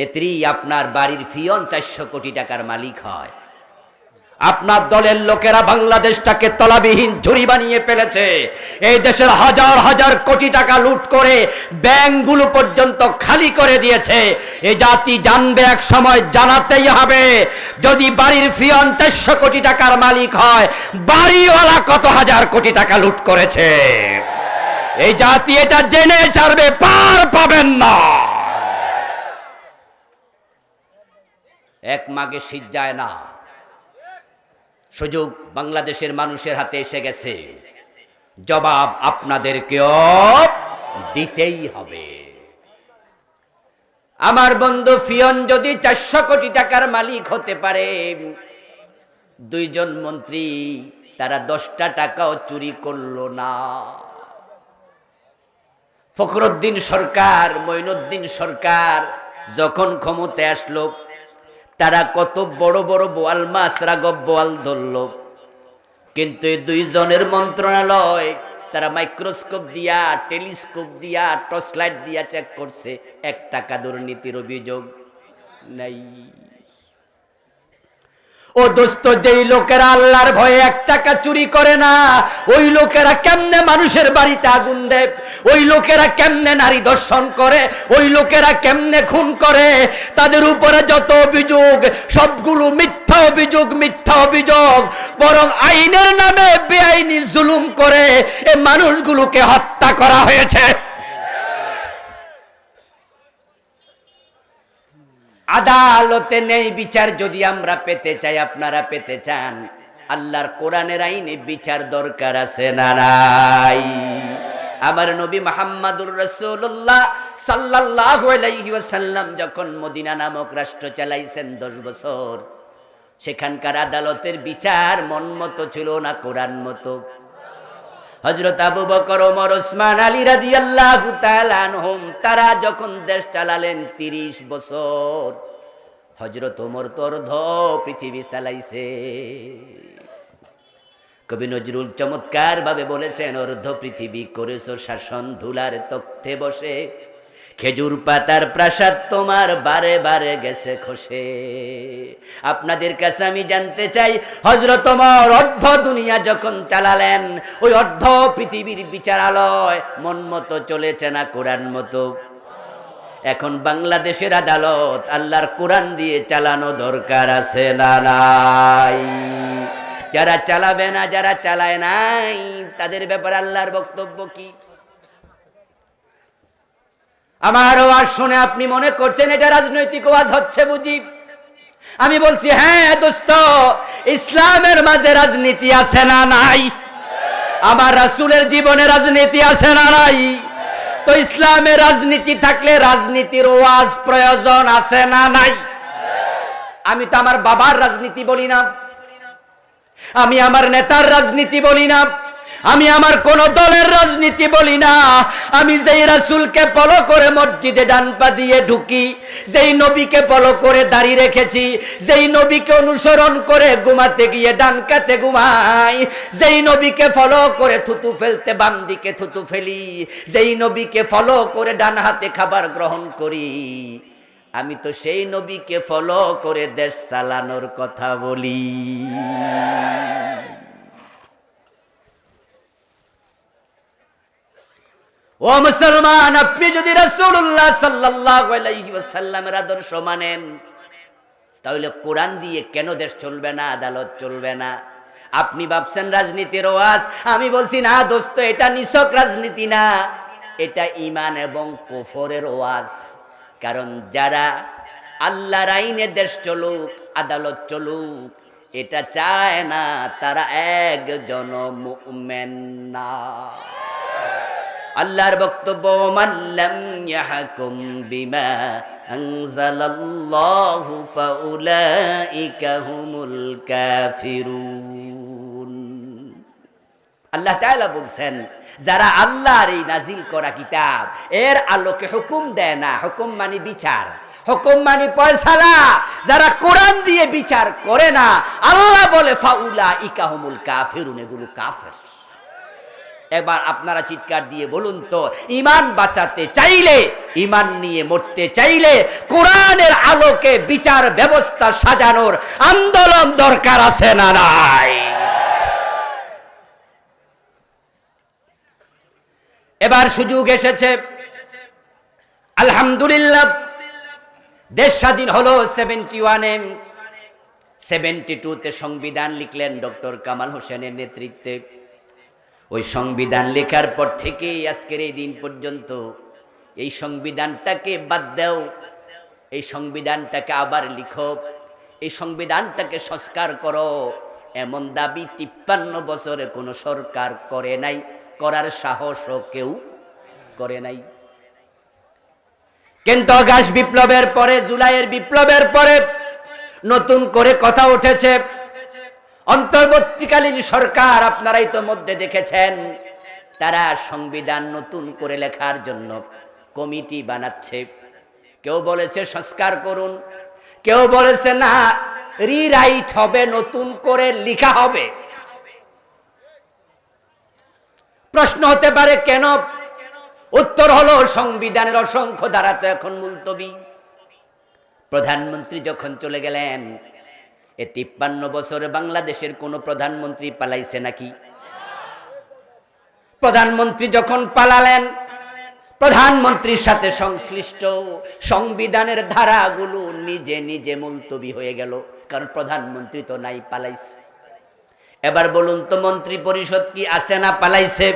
নেত্রী আপনার বাড়ির ফিয়ন চারশো কোটি টাকার মালিক হয়। আপনার দলের লোকেরা বাংলাদেশটাকে তলাবিহীন ঝুড়ি বানিয়ে ফেলেছে। এই দেশের হাজার হাজার কোটি টাকা লুট করে ব্যাংকগুলো পর্যন্ত খালি করে দিয়েছে। এ জাতি জানবে এক সময় জানাতেই হবে, যদি বাড়ির ফিয়ন চারশো কোটি টাকার মালিক হয়, বাড়িওয়ালা কত হাজার কোটি টাকা লুট করেছে? এই জাতি এটা জেনে ছাড়বে, পার পাবেন না। এক মাগে শীত যায় না। সুযোগ বাংলাদেশের মানুষের হাতে এসে গেছে। জবাব আপনাদেরকেও দিতেই হবে। আমার বন্ধু ফিয়ন যদি চারশো কোটি টাকার মালিক হতে পারে, দুইজন মন্ত্রী তারা দশটা টাকাও চুরি করল না। ফখরুদ্দিন সরকার, মঈনুদ্দিন সরকার যখন ক্ষমতায় আসলো তারা কত বড় বড় বোয়াল মাছ রাগব বোয়াল ধরল। কিন্তু এই দুইজনের মন্ত্রণালয় তারা মাইক্রোস্কোপ দিয়া, টেলিস্কোপ দিয়া টর্চ লাইট দিয়া চেক করছে। এক টাকা দুর্নীতির অভিযোগ নাই। ও দোস্ত, যেই লোকেরা আল্লাহর ভয়ে এক টাকা চুরি করে না, ওই লোকেরা কেমনে মানুষের বাড়িতে আগুন দেয়? ওই লোকেরা কেমনে নারী দর্শন করে? ওই লোকেরা কেমনে খুন করে? তাদের উপরে যত অভিযোগ, সবগুলো মিথ্যা অভিযোগ মিথ্যা অভিযোগ, বরং আইনের নামে বেআইনি জুলুম করে এই মানুষগুলোকে হত্যা করা হয়েছে। আদালতে নেই বিচার যদি আমরা পেতে চাই, আপনারা পেতে চান। আল্লাহর কোরআনের আইনে বিচার দরকার আছে না নাই? আমার নবী মোহাম্মদুর রসুল্লাহ সাল্লাহ সাল্লাম যখন মদিনা নামক রাষ্ট্র চালাইছেন দশ বছর, সেখানকার আদালতের বিচার মন মতো ছিল না, কোরআন মতো। হজরত আবু বকর, ওমর, ওসমান, আলী তাআলা আনহুম, তারা যখন দেশ চালালেন 30 বছর হজরত ওমর তো অর্ধ পৃথিবী চালাইছে। কবি নজরুল চমৎকার ভাবে বলেছেন, অর্ধ পৃথিবী করেছ শাসন ধুলার তক্তে বসে খেজুর পাতার প্রাসাদ তোমার বারে বারে গেছে খসে। আপনাদের কাছে আমি জানতে চাই হজরত অর্ধ দুনিয়া যখন চালালেন, ওই অর্ধ পৃথিবীর বিচারালয় মন মতো চলেছে না কোরআন মতো? এখন বাংলাদেশের আদালত আল্লাহর কোরআন দিয়ে চালানো দরকার আছে না নাই? যারা চালাবে না, যারা চালায় নাই, তাদের ব্যাপারে আল্লাহর বক্তব্য কি? আমার ওয়াজ শুনে আপনি মনে করছেন এটা রাজনৈতিক ওয়াজ হচ্ছে বুঝি? আমি বলছি হ্যাঁ দোস্ত, ইসলামের মাঝে রাজনীতি আছে না নাই? আমার রাসূলের জীবনে রাজনীতি আছে না নাই? তো ইসলামে রাজনীতি থাকলে রাজনীতির ওয়াজ প্রয়োজন আছে না নাই? আমি তো আমার বাবার রাজনীতি বলি না। আমি আমার নেতার রাজনীতি বলি না। আমি আমার কোন দলের রাজনীতি বলি না। আমি যেই রাসুলকে ফলো করে মসজিদে ডান পা দিয়ে ঢুকি, যেই নবীকে ফলো করে দাঁড়িয়ে রেখেছি, যেই নবীকে অনুসরণ করে ঘুমাতে গিয়ে ডান কাতে ঘুমাই, যেই নবীকে ফলো করে থুতু ফেলতে বাম দিকে থুতু ফেলি, যেই নবীকে ফলো করে ডান হাতে খাবার গ্রহণ করি। আমি তো সেই নবীকে ফলো করে দেশ চালানোর কথা বলি। ও মুসলমান, আপনি যদি রাসূলুল্লাহ সাল্লাল্লাহু আলাইহি ওয়াসাল্লামের আদর্শ মানেন, তাহলে কোরআন দিয়ে কেন দেশ চলবে না, আদালত চলবে না? আপনি ভাবছেন রাজনীতির ওয়াজ, আমি বলছি, না দোস্ত, এটা নিছক রাজনীতি না। এটা ইমান এবং কুফরের ওয়াজ। কারণ যারা আল্লাহর আইনে দেশ চলুক, আদালত চলুক, এটা চায় না, তারা একজন মুমিন না। আল্লাহর বক্তব্য মাল্লাম ইয়াহকুম বিমা আনজালাল্লাহু ফাউলাইকা হুমুল কাফিরুন। আল্লাহ তাআলা বলছেন, যারা আল্লাহর এই নাজিল করা কিতাব, এর আলোকে হুকুম দেয় না। হুকুম মানে বিচার, হুকুম মানে পয়সালা যারা কোরআন দিয়ে বিচার করে না, আল্লাহ বলে ফাউলা ইকাহুমুল কাফিরুন, এগুলো কাফের। এবার আপনারা চিৎকার দিয়ে বলুন তো ইমান বাঁচাতে চাইলে ইমান নিয়ে মরতে চাইলে কোরআনের আলোকে বিচার ব্যবস্থা সাজানোর আন্দোলন দরকার আছে না নাই? এবার সুযোগ এসেছে। আলহামদুলিল্লাহ, দেশ স্বাধীন হলো সেভেন্টি ওয়ানে। সেভেন্টি টুতে সংবিধান লিখলেন ডক্টর কামাল হোসেনের নেতৃত্বে। ওই সংবিধান লেখার পর থেকেই আজকের এই দিন পর্যন্ত এই সংবিধানটাকে বাদ দাও, এই সংবিধানটাকে আবার লিখো, এই সংবিধানটাকে সংস্কার করো। এমন দাবি তিপ্পান্ন বছরে কোনো সরকার করে নাই, করার সাহসও কেউ করে নাই। কিন্তু অগাস্ট বিপ্লবের পরে, জুলাইয়ের বিপ্লবের পরে নতুন করে কথা উঠেছে অন্তর্বর্তীকালীন সরকার আপনারা ইতোমধ্যে দেখেছেন, তারা সংবিধান নতুন করে লেখার জন্য কমিটি বানাচ্ছে। কেউ বলেছে সংস্কার করুন, কেউ বলেছে না রিরাইট হবে, নতুন করে লিখা হবে। প্রশ্ন হতে পারে কেন? উত্তর হলো সংবিধানের অসংখ্য দ্বারা তো এখন মুলতবি। প্রধানমন্ত্রী যখন চলে গেলেন এ তিপ্পান্ন বছরে বাংলাদেশের কোনো প্রধানমন্ত্রী পালাইছে নাকি? প্রধানমন্ত্রী যখন পালালেন, প্রধানমন্ত্রীর সাথে সংশ্লিষ্ট সংবিধানের ধারাগুলো নিজে নিজে মুলতবি হয়ে গেল, কারণ প্রধানমন্ত্রী তো নাই, পালাইছে। এবার বলুন, তো মন্ত্রী পরিষদ কি আছে না পালাইছে?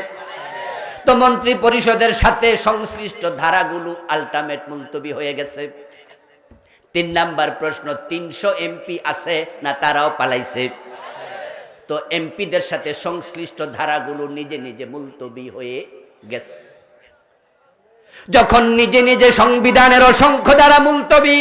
তো মন্ত্রী পরিষদের সাথে সংশ্লিষ্ট ধারাগুলো আলটিমেট মুলতবি হয়ে গেছে। তিন নাম্বার প্রশ্ন, তিনশো এমপি আছে না তারাও পালাইছে? তো এমপিদের সাথে সংশ্লিষ্ট ধারাগুলো নিজে নিজে মুলতবি হয়ে গেছে। যখন নিজে নিজে সংবিধানের অসংখ্য দ্বারা মুলতবি,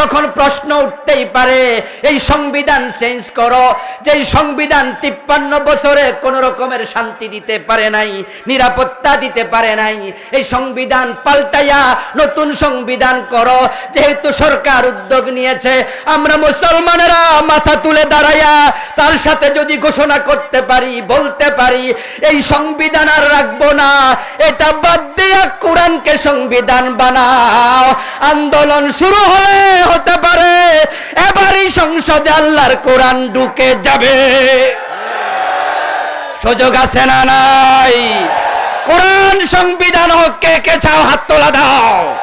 তখন প্রশ্ন উঠতেই পারে, এই সংবিধান চেঞ্জ করো যে সংবিধান তিপ্পান্ন বছরে কোন রকমের শান্তি দিতে পারে নাই, নিরাপত্তা দিতে পারে নাই, এই সংবিধান পাল্টাইয়া নতুন সংবিধান করো। যেহেতু সরকার উদ্যোগ নিয়েছে, আমরা মুসলমানেরা মাথা তুলে দাঁড়াইয়া তার সাথে যদি ঘোষণা করতে পারি, বলতে পারি, এই সংবিধান আর রাখব না, এটা বাদ দিয়া কোরআনকে সংবিধান বানাও। আন্দোলন শুরু হলে হতে পারে, এবারই সংসদে আল্লাহর কোরআন ঢুকে যাবে। সুযোগ আছে না নাই? কোরআন সংবিধান হোক, কে কে চাও হাত তোলা দাও।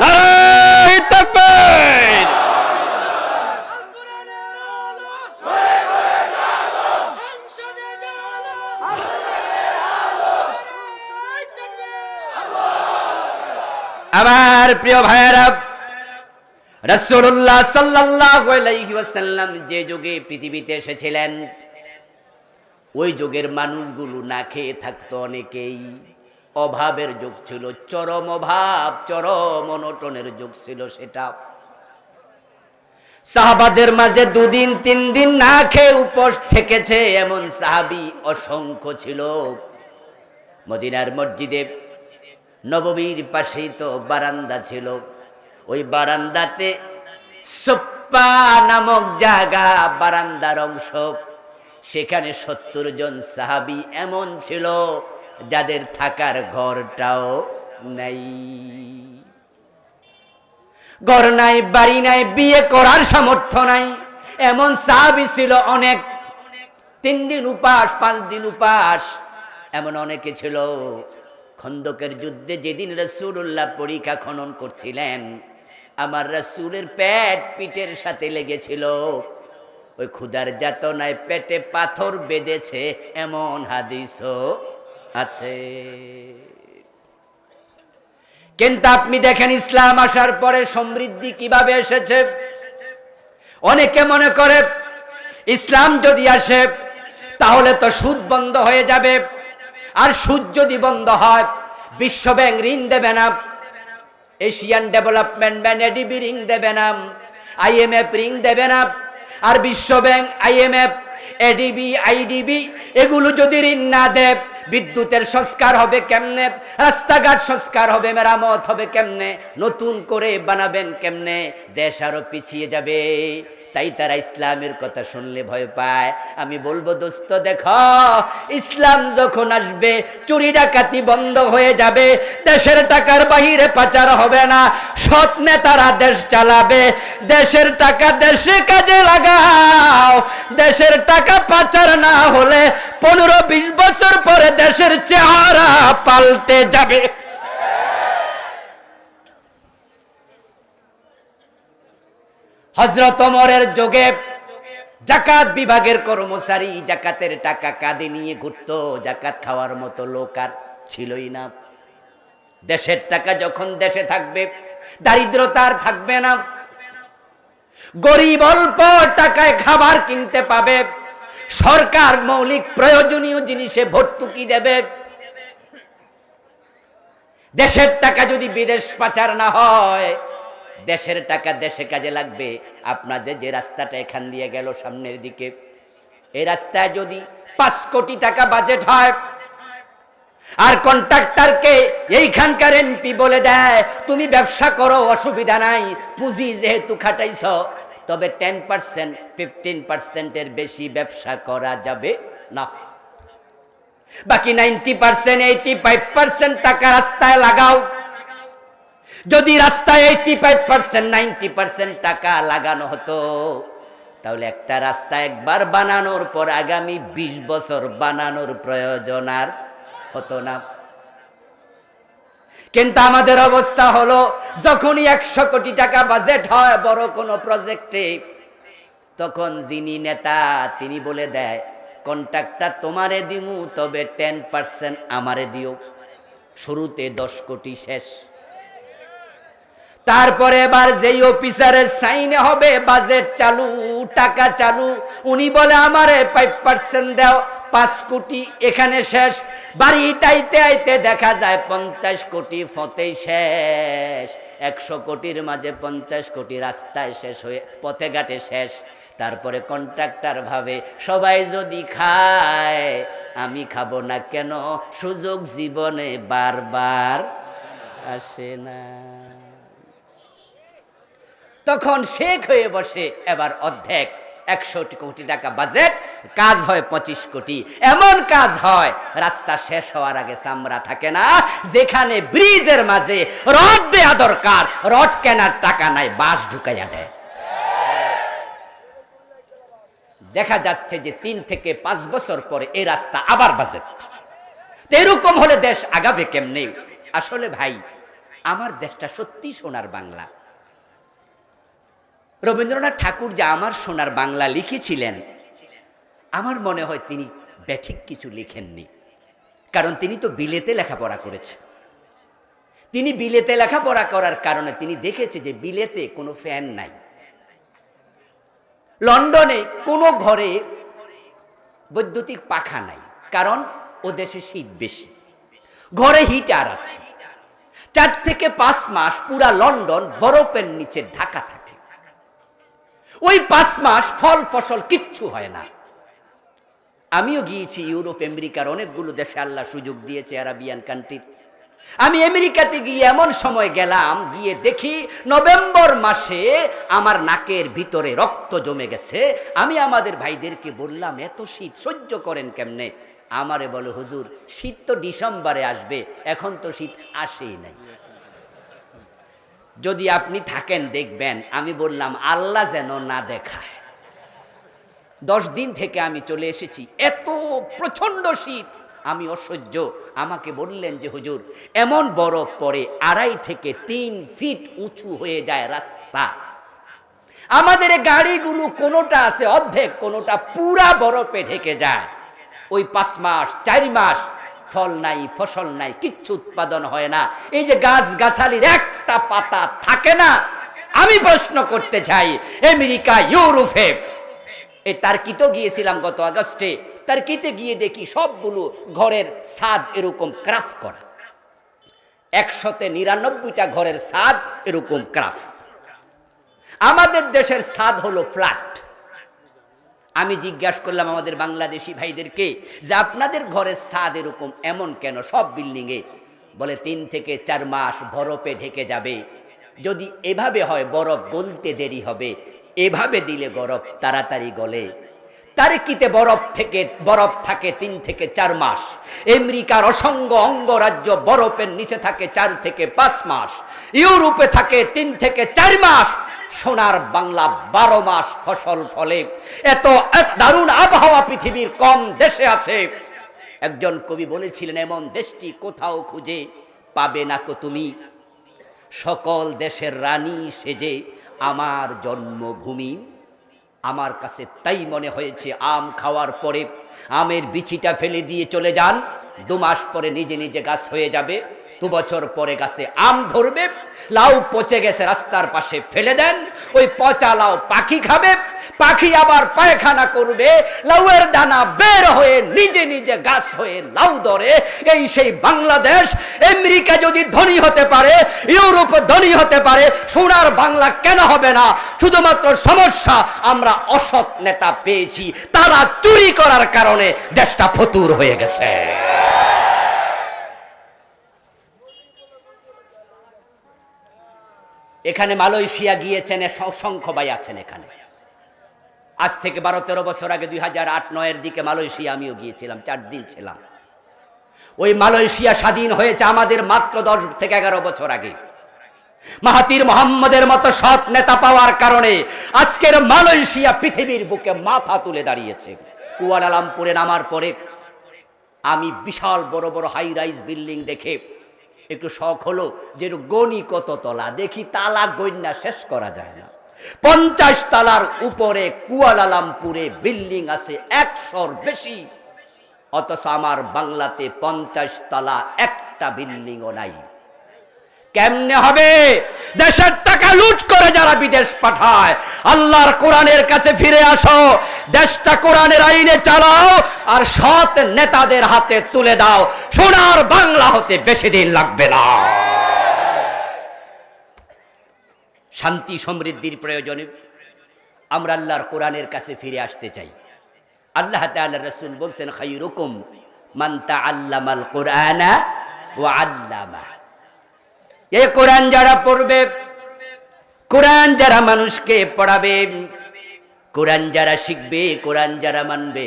নারায় তাকবীর সংসদে জালো আমার প্রিয় ভাইয়েরা, রাসূলুল্লাহ সাল্লাল্লাহু আলাইহি যে যুগে পৃথিবীতে এসেছিলেন, ওই যুগের মানুষগুলো না খেয়ে থাকতো অনেকেই। অভাবের যুগ ছিল, চরম অভাব, চরম অনটনের যুগ ছিল সেটা। সাহাবাদের মাঝে দুদিন তিন দিন না খেয়ে উপোস থেকেছে এমন সাহাবি অসংখ্য ছিল। মদিনার মসজিদে নববীর পাশেই তো বারান্দা ছিল। ওই বারান্দাতে সোপ্পা নামক জায়গা, বারান্দার অংশ। সেখানে সত্তর জন সাহাবি এমন ছিল যাদের থাকার ঘরটাও নাই। ঘর নাই, বাড়ি নাই, বিয়ে করার সামর্থ্য নাই। এমন সাহাবি ছিল অনেক। তিন দিন উপাস, পাঁচ দিন উপাস, এমন অনেকে ছিল খন্দকের যুদ্ধে যেদিন রসুল্লাহ পরীক্ষা খনন করছিলেন, আমার রসুলের পেট পিঠের সাথে লেগেছিল। ওই ক্ষুদার যাতনায় পেটে পাথর বেঁধেছে এমন হাদিসও আছে। কিন্তু আপনি দেখেন ইসলাম আসার পরে সমৃদ্ধি কীভাবে এসেছে? অনেকে মনে করে, ইসলাম যদি আসে, তাহলে তো সুদ বন্ধ হয়ে যাবে। আর সুদ যদি বন্ধ হয়, বিশ্ব ব্যাংক ঋণ দেবে না। এশিয়ান ডেভেলপমেন্ট ব্যাংক, এডিবি ঋণ দেবে না। আইএমএফ ঋণ দেবে না। আর বিশ্ব ব্যাংক আইএমএফ এডিবি আইডিবি এগুলো যদি ঋণ না দেয় বিদ্যুতের সংস্কার হবে কেমনে? রাস্তাঘাট সংস্কার হবে, মেরামত হবে কেমনে? নতুন করে বানাবেন কেমনে? দেশ আরও পিছিয়ে যাবে। তাই তারা ইসলামের কথা শুনলে ভয় পায়। আমি বলব, দোস্ত, দেখ, ইসলাম যখন আসবে, চুরি ডাকাতি বন্ধ হয়ে যাবে, দেশের টাকার বাহিরে পাচার হবে না। সৎ নেতারা দেশ চালাবে। দেশের টাকা দেশে কাজে লাগাও। দেশের টাকা পাচার না হলে পনেরো বিশ বছর পরে দেশের চেহারা পাল্টে যাবে। হজরত ওমরের যোগে জাকাত বিভাগের কর্মচারী জাকাতের টাকা কাঁধে নিয়ে ঘুরতো। জাকাত খাওয়ার মতো লোক আর ছিলই না। দেশের টাকা যখন দেশে থাকবে, দারিদ্রতা আর থাকবে না। গরিব অল্প টাকায় খাবার কিনতে পাবে। সরকার মৌলিক প্রয়োজনীয় জিনিসে ভর্তুকি দেবে। দেশের টাকা যদি বিদেশ পাচার না হয় দেশের টাকা দেশে কাজে লাগবে। আপনাদের যে রাস্তাটা এখান দিয়ে গেল সামনের দিকে এই রাস্তায় যদি পাঁচ কোটি টাকা বাজেট হয়, আর কন্ট্রাক্টরকে এইখানকার এমপি বলে দেয়, তুমি ব্যবসা করো, অসুবিধা নাই, পুঁজি যেহেতু খাটাইছ, তবে টেন পার্সেন্ট ফিফটিন পার্সেন্টের বেশি ব্যবসা করা যাবে না। বাকি ninety percent eighty five percent টাকা রাস্তায় লাগাও। যদি রাস্তায় eighty five percent ninety percent টাকা লাগানো হতো, তাহলে একটা রাস্তা একবার বানানোর পর আগামী বিশ বছর বানানোর প্রয়োজন আর হতো না। কিন্তু আমাদের অবস্থা হলো, যখনই একশো কোটি টাকা বাজেট হয় বড় কোনো প্রজেক্টে তখন যিনি নেতা, তিনি বলে দেয় কন্ট্রাক্টটা তোমারে দিমু, তবে টেন পার্সেন্ট আমারে দিও। শুরুতে দশ কোটি শেষ। তারপরে এবার যেই অফিসারের সাইনে হবে বাজেট চালু, টাকা চালু, উনি বলে, আমারে ফাইভ পার্সেন্ট দাও, পাঁচ কোটি, এখানে শেষ। বাড়ি তাইতে আইতে দেখা যায়, পঞ্চাশ কোটি ফতেই শেষ। একশো কোটির মাঝে পঞ্চাশ কোটি রাস্তায় শেষ হয়ে, পথে ঘাটে শেষ। তারপরে কন্ট্রাক্টর ভাবে, সবাই যদি খায়, আমি খাব না কেন? সুযোগ জীবনে বারবার আসে না। তখন শেখ হয়ে বসে। এবার অর্ধেক একশো কোটি টাকা বাজেট, কাজ হয় পঁচিশ কোটি। এমন কাজ হয়, রাস্তা শেষ হওয়ার আগে চামড়া থাকে না, যেখানে ব্রিজের মাঝে রড দেয়া দরকার, রড কেনার টাকা নাই বাস ঢুকাইয়া দেয়। দেখা যাচ্ছে যে তিন থেকে পাঁচ বছর পরে এই রাস্তা আবার বাজেট। এরকম হলে দেশ আগাবে কেমনে? আসলে ভাই, আমার দেশটা সত্যি সোনার বাংলা। রবীন্দ্রনাথ ঠাকুর যা আমার সোনার বাংলা লিখেছিলেন, আমার মনে হয় তিনি ব্যাঠিক কিছু লিখেননি। কারণ তিনি তো বিলেতে লেখাপড়া করেছে। তিনি বিলেতে লেখাপড়া করার কারণে তিনি দেখেছে যে বিলেতে কোনো ফ্যান নাই। লন্ডনে কোনো ঘরে বৈদ্যুতিক পাখা নাই, কারণ ও দেশে শীত বেশি। ঘরে হিটার আছে। চার থেকে পাঁচ মাস পুরা লন্ডন বরফের নিচে ঢাকা থাকে। ওই পাঁচ মাস ফল ফসল কিচ্ছু হয় না। আমিও গিয়েছি ইউরোপ, আমেরিকার অনেকগুলো দেশে আল্লাহ সুযোগ দিয়েছে, আরাবিয়ান কান্ট্রির। আমি আমেরিকাতে গিয়ে এমন সময় গেলাম, গিয়ে দেখি নভেম্বর মাসে আমার নাকের ভিতরে রক্ত জমে গেছে। আমি আমাদের ভাইদেরকে বললাম, এত শীত, সহ্য করেন কেমনে? আমারে বলো, হুজুর, শীত তো ডিসেম্বরে আসবে, এখন তো শীত আসেই নাই। যদি আপনি থাকেন, দেখবেন, আমি বললাম, আল্লাহ যেন না দেখায়। দশ দিন থেকে আমি চলে এসেছি, এত প্রচণ্ড শীত, আমি অসহ্য। আমাকে বললেন যে, হুজুর, এমন বরফ পরে আড়াই থেকে তিন ফিট উঁচু হয়ে যায় রাস্তা। আমাদের গাড়িগুলো কোনোটা আছে অর্ধেক, কোনোটা পুরা বরফে ঢেকে যায়। ওই পাঁচ মাস, চার মাস ফল নাই, ফসল নাই, কিচ্ছু উৎপাদন হয় না। এই যে গাছ গাছালির একটা পাতা থাকে না, আমি প্রশ্ন করতে চাই, আমেরিকা, ইউরোপে। এই তার্কিতেও গিয়েছিলাম গত আগস্টে, তার্কিতে গিয়ে দেখি সবগুলো ঘরের ছাদ এরকম ক্রাফ করা। একশতে নিরানব্বইটা ঘরের ছাদ এরকম ক্রাফ। আমাদের দেশের ছাদ হলো ফ্ল্যাট। আমি জিজ্ঞাসা করলাম আমাদের বাংলাদেশি ভাইদেরকে যে আপনাদের ঘরের ছাদ এরকম এমন কেন? সব বিল্ডিংয়ে বলে, তিন থেকে চার মাস বরফে ঢেকে যাবে। যদি এভাবে হয়, বরফ গলতে দেরি হবে। এভাবে দিলে বরফ তাড়াতাড়ি গলে। তারিকিতে বরফ থেকে, বরফ থাকে তিন থেকে চার মাস। আমেরিকার অসঙ্গ অঙ্গরাজ্য বরফের নিচে থাকে চার থেকে পাঁচ মাস। ইউরোপে থাকে তিন থেকে চার মাস। সোনার বাংলা বারো মাস ফসল ফলে। এত দারুণ আবহাওয়া পৃথিবীর কম দেশে আছে। একজন কবি বলেছিলেন, এমন দেশটি কোথাও খুঁজে পাবে না কো তুমি। সকল দেশের রানী সেজে আমার জন্মভূমি। আমার কাছে তাই মনে হয়েছে, আম খাওয়ার পরে আমের বিচিটা ফেলে দিয়ে চলে যান। দু মাস পরে নিজে নিজে গাছ হয়ে যাবে। দু বছর পরে গাছে আম ধরবে, লাউ পচে গেছে রাস্তার পাশে ফেলে দেন, ওই পচা লাউ পাখি খাবে, পাখি আবার পায়খানা করবে, লাউয়ের দানা বের হয়ে নিজে নিজে গাছ হয়ে লাউ ধরে। এই সেই বাংলাদেশ, আমেরিকা যদি ধনী হতে পারে, ইউরোপ ধনী হতে পারে, সোনার বাংলা কেন হবে না? শুধুমাত্র সমস্যা, আমরা অসৎ নেতা পেয়েছি, তারা চুরি করার কারণে দেশটা ফতুর হয়ে গেছে। এখানে মালয়েশিয়া গিয়েছেন অসংখ্য ভাই আছেন এখানে। আজ থেকে বারো তেরো বছর আগে দুই হাজার আট, নয়ের দিকে মালয়েশিয়া আমিও গিয়েছিলাম, চার দিন ছিলাম। ওই মালয়েশিয়া স্বাধীন হয়েছে আমাদের মাত্র দশ থেকে এগারো বছর আগে। মাহাতির মোহাম্মদের মতো সৎ নেতা পাওয়ার কারণে আজকের মালয়েশিয়া পৃথিবীর বুকে মাথা তুলে দাঁড়িয়েছে। কুয়ালালামপুরে নামার পরে আমি বিশাল বড় বড় হাই রাইজ বিল্ডিং দেখে একটু শখ হলো যে গণি কত তলা, দেখি তালা গন্যা শেষ করা যায় না। পঞ্চাশ তালার উপরে কুয়ালালামপুরে বিল্ডিং আছে একশোর বেশি। অথচ আমার বাংলাতে পঞ্চাশ তালা একটা বিল্ডিংও নাই। কেমনে হবে? দেশের টাকা লুট করে যারা বিদেশ পাঠায়, আল্লাহর কোরআনের কাছে ফিরে আসো, দেশটা কোরআনের আইনে চালাও আর সৎ নেতাদের হাতে তুলে দাও। সোনার বাংলা হতে বেশি দিন লাগবে না। শান্তি সমৃদ্ধির প্রয়োজনে আমরা আল্লাহর কোরআনের কাছে ফিরে আসতে চাই। আল্লাহ তাআলা রাসূল বলছেন, খায়রুকুম মান তাআল্লামাল কোরআনা ওয়া আল্লামা এই কোরআন যারা পড়বে, কোরআন যারা মানুষকে পড়াবে, কোরআন যারা শিখবে, কোরআন যারা মানবে,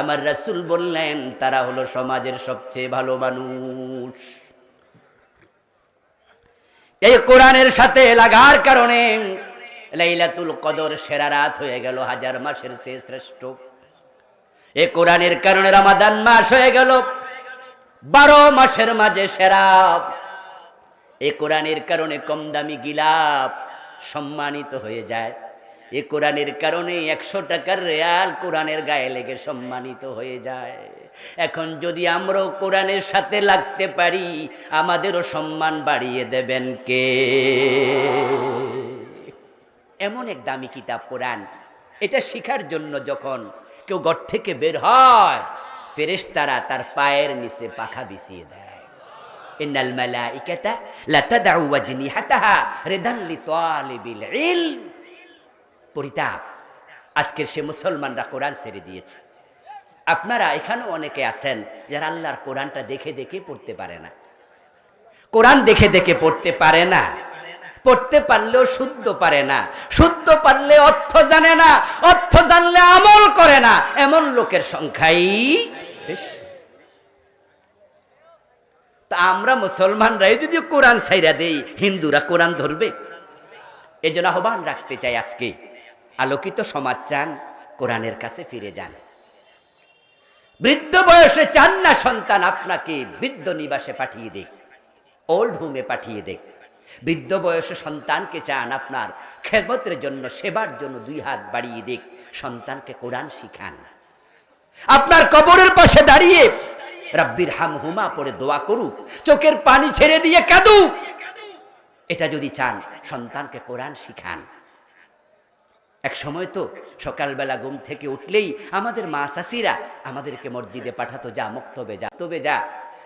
আমার রাসূল বললেন, তারা হলো সমাজের সবচেয়ে ভালো মানুষ। এই কোরআনের সাথে লাগার কারণে লাইলাতুল কদর সেরা রাত হয়ে গেল, হাজার মাসের চেয়ে শ্রেষ্ঠ। এ কোরআনের কারণে রামাদান মাস হয়ে গেল, বারো মাসের মাঝে সেরা। এ কোরআনের কারণে কম দামি গিলাপ সম্মানিত হয়ে যায়। এ কোরআনের কারণে একশো টাকার রেয়াল কোরআনের গায়ে লেগে সম্মানিত হয়ে যায়। এখন যদি আমরাও কোরআনের সাথে লাগতে পারি, আমাদেরও সম্মান বাড়িয়ে দেবেন কে? এমন এক দামি কিতাব কোরআন। এটা শিখার জন্য যখন কেউ ঘর থেকে বের হয়, ফেরেশতারা তার পায়ের নিচে পাখা বিছিয়ে দেয়। ইন্নাল মালাইকাতা লাতাদউ ওয়াজনিহাতাহা রিদান লিতালিবিল পরিতাপ। আজকের সে মুসলমানরা কোরআন ছেড়ে দিয়েছে। আপনারা এখানেও অনেকে আছেন যারা আল্লাহর কোরআনটা দেখে দেখে পড়তে পারে না। কোরআন দেখে দেখে পড়তে পারে না। পড়তে পারলেও শুদ্ধ পারে না। শুদ্ধ পারলে অর্থ জানে না। অর্থ জানলে আমল করে না। এমন লোকের সংখ্যাই বেশি। তা আমরা মুসলমানরাই যদি কোরআন সাইরা দেই, হিন্দুরা কোরআন ধরবে। এই জন্য আহ্বান রাখতে চাই আজকে, আলোকিত সমাজ চান, কোরআনের কাছে ফিরে যান। বৃদ্ধ বয়সে চান না সন্তান আপনাকে, বৃদ্ধ নিবাসে পাঠিয়ে দেখ ওল্ড হোমে পাঠিয়ে দেখ বৃদ্ধ বয়সে সন্তানকে চান আপনার খেদমতের জন্য, সেবার জন্য দুই হাত বাড়িয়ে দেখ সন্তানকে কোরআন শিখান। আপনার কবরের পাশে দাঁড়িয়ে রাব্বির হাম হুমা পড়ে দোয়া করুক, চোখের পানি ছেড়ে দিয়ে কাঁদুক। এটা যদি চান, সন্তানকে কোরআন শিখান। এক সময় তো সকালবেলা ঘুম থেকে উঠলেই আমাদের মা চাষিরা আমাদেরকে মসজিদে পাঠাতো, যা, মক্তবে যা তবে যা।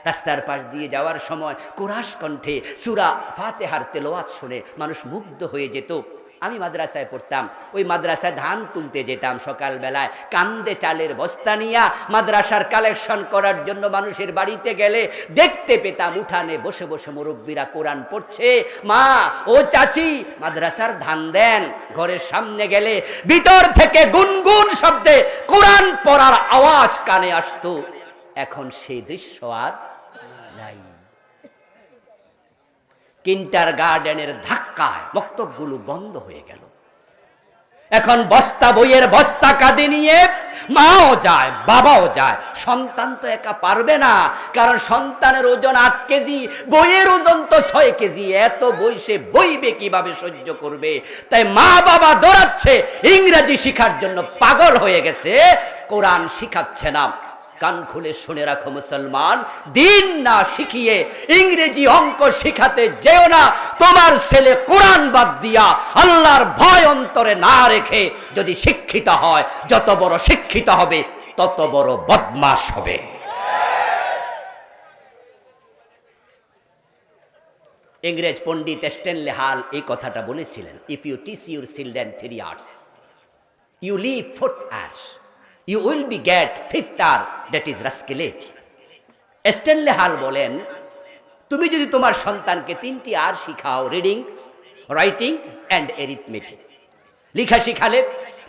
রাস্তার পাশ দিয়ে যাওয়ার সময় কোরাস কণ্ঠে সুরা ফাতেহার তেলোয়াত শুনে মানুষ মুগ্ধ হয়ে যেত। আমি মাদ্রাসায় পড়তাম। ওই মাদ্রাসায় ধান তুলতে যেতাম সকালবেলায়। কান্দে চালের বস্তা নিয়া মাদ্রাসার কালেকশন করার জন্য মানুষের বাড়িতে গেলে দেখতে পেতাম উঠানে বসে বসে মুরব্বীরা কোরআন পড়ছে। মা, ও চাচি, মাদ্রাসার ধান দেন। ঘরের সামনে গেলে ভিতর থেকে গুনগুন শব্দে কোরআন পড়ার আওয়াজ কানে আসতো। এখন সেই দৃশ্য আর কিন্টার গার্ডেনের ধাক্কায় বক্তব্যগুলো বন্ধ হয়ে গেল। এখন বস্তা বইয়ের বস্তা কাঁধে নিয়ে মাও যায়, বাবাও যায়। সন্তান তো একা পারবে না, কারণ সন্তানের ওজন আট কেজি, বইয়ের ওজন তো ছয় কেজি। এত বই সে বইবে কীভাবে সহ্য করবে? তাই মা বাবা দৌড়াচ্ছে। ইংরেজি শিখার জন্য পাগল হয়ে গেছে, কোরআন শিখাচ্ছে না। কান খুলে শুনে রাখো মুসলমান, দিন না শিখিয়ে ইংরেজি অঙ্ক শিখাতে যেও না। তোমার ছেলে কোরআন বাদ দিয়া আল্লাহর ভয় অন্তরে না রেখে যদি শিক্ষিত হয়, যত বড় শিক্ষিত হবে, তত বড় বদমাস হবে। ইংরেজ পণ্ডিত স্টেনলে হাল এই কথাটা বলেছিলেন if you teach your children three Rs you leave fourth Rs you will be get fifth R that is rascality Stanley Hall বলেন, তুমি যদি তোমার সন্তানকে তিনটি আর শিখাও রিডিং রাইটিং অ্যান্ড এরিথমেটিক লেখা শিখালে,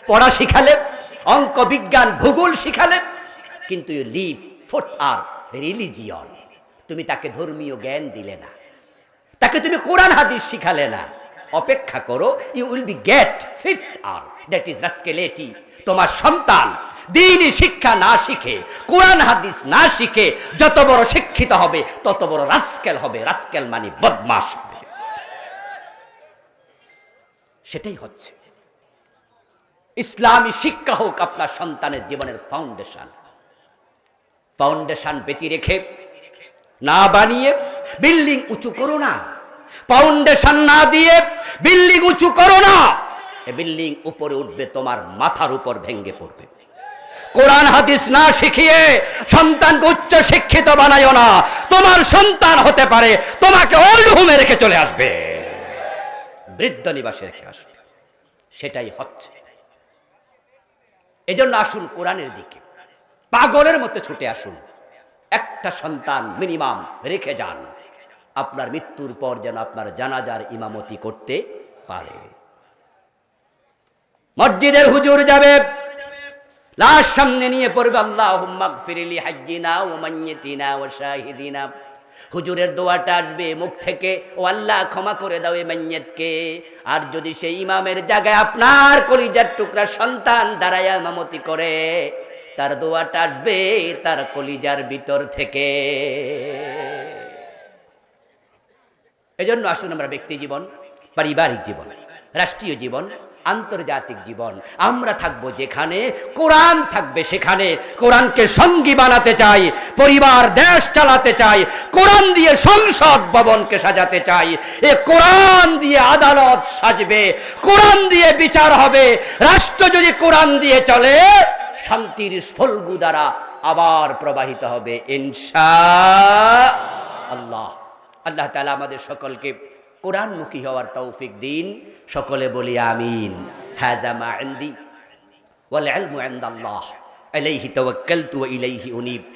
পড়া শিখালে, অঙ্ক, বিজ্ঞান, ভূগোল শিখালে, কিন্তু you leave fourth R religion তুমি তাকে ধর্মীয় জ্ঞান দিলে না। তাকে তুমি কোরআন, হাদিস শিখালে না। অপেক্ষা করো you will be get fifth R that is rascality তোমার সন্তান দিনই শিক্ষা না শিখে, কোরআন, হাদিস না শিখে, যত বড় শিক্ষিত হবে, তত বড় রাস্কেল হবে। রাস্কেল মানে বদমাস হবে। সেটাই হচ্ছে। ইসলামী শিক্ষা হোক আপনার সন্তানের জীবনের ফাউন্ডেশন ফাউন্ডেশন বেতি রেখে, না বানিয়ে বিল্ডিং উঁচু করো না। ফাউন্ডেশন না দিয়ে বিল্ডিং উঁচু করো না। বিল্ডিং উপরে উঠবে, তোমার মাথার উপর ভেঙ্গে পড়বে। কোরআন, হাদিস না শিখিয়ে সন্তানকে উচ্চ শিক্ষিত না। তোমার সন্তান হতে পারে, তোমাকে ওল্ড হোমে রেখে চলে আসবে। বৃদ্ধ নিবাসে রেখে আসবে। সেটাই হচ্ছে। এজন্য আসুন কোরআনের দিকে। পাগলের মতো ছুটে আসুন। একটা সন্তান মিনিমাম রেখে যান। আপনার মৃত্যুর পর যেন আপনার জানাজার ইমামতি করতে পারে। মসজিদের হুজুর যাবে, লাশ সামনে নিয়ে পড়বে আল্লাহ শাহিদিনা। হুজুরের দোয়াটা আসবে মুখ থেকে, ও আল্লাহ, ক্ষমা করে দাও এ আর যদি সেই ইমামের জায়গায় আপনার কলিজার টুকরা সন্তান দাঁড়ায় ইমামতি করে, তার দোয়াটা আসবে তার কলিজার ভিতর থেকে। এজন্য আসুন আমরা ব্যক্তি জীবন, পারিবারিক জীবন, রাষ্ট্রীয় জীবন, আন্তর্জাতিক জীবন। আমরা থাকব যেখানে, কোরআন থাকবে সেখানে। কোরআনকে সঙ্গী বানাতে চাই, পরিবার, দেশ চালাতে চাই, কোরআন দিয়ে সংসদ ভবনকে সাজাতে চাই। এ কোরআন দিয়ে আদালত সাজবে, কোরআন দিয়ে বিচার হবে। রাষ্ট্র যদি কোরআন দিয়ে চলে, শান্তির ফলগু দ্বারা আবার প্রবাহিত হবে, ইনশা আল্লাহ। আল্লাহ তালা আমাদের সকলকে কোরআনমুখী হওয়ার তৌফিক দিন। সকলে বলি আমিন। হ্যাজামা আন্দি ওয়াল আলমু আন্দাল্লাহ আলাইহি তাওয়াক্কালতু ওয়া ইলাইহি উনীব।